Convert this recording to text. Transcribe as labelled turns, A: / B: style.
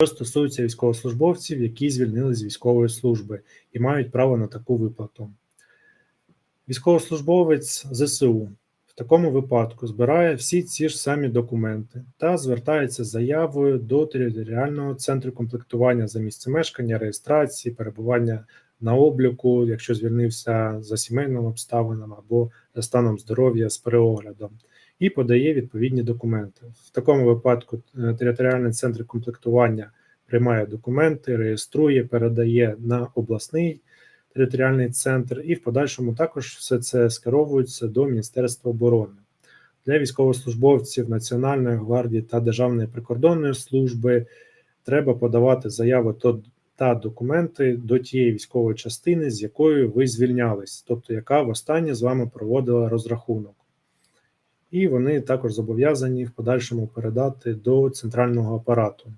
A: що стосується військовослужбовців, які звільнили з військової служби і мають право на таку виплату. Військовослужбовець ЗСУ в такому випадку збирає всі ці ж самі документи та звертається з заявою до територіального центру комплектування за місце мешкання, реєстрації, перебування на обліку, якщо звільнився за сімейними обставинами або за станом здоров'я з переоглядом, і подає відповідні документи. В такому випадку е, територіальний центр комплектування приймає документи, реєструє, передає на обласний територіальний центр, і в подальшому також все це скеровується до Міністерства оборони. Для військовослужбовців Національної гвардії та Державної прикордонної служби треба подавати заяви та документи до тієї військової частини, з якою ви звільнялись, тобто яка востаннє з вами проводила розрахунок. І вони також зобов'язані в подальшому передати до центрального апарату.